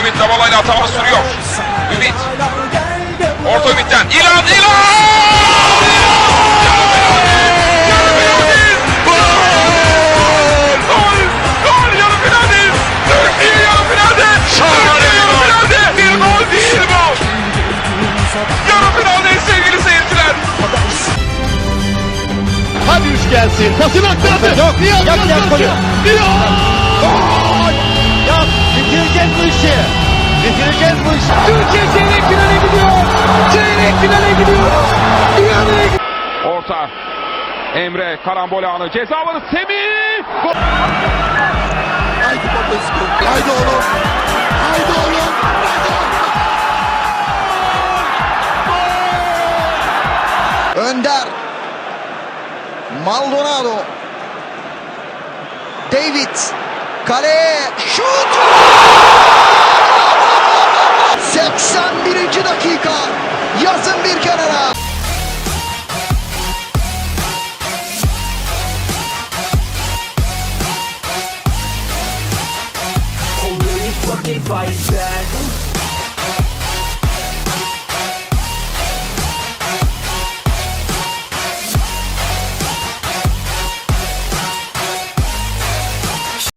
Ümit Davala atama sürüyor. Ümit. Orta Ümit'ten. İlan, İlan! Gol! Gol! Yarı finalde! Türkiye yarı finalde! Türkiye yarı finalde! Bir işi. Bitireceğiz bu işi. Türkiye çeyrek finale gidiyor. Çeyrek finale gidiyor. Dünyanın Orta. Emre karambol anı ceza alanı Semih. Gol. Haydi Popescu. Haydi oğlum. Haydi oğlum. Önder. Maldonado. David. Kaleye. Şut. Bir kenara. Fight back.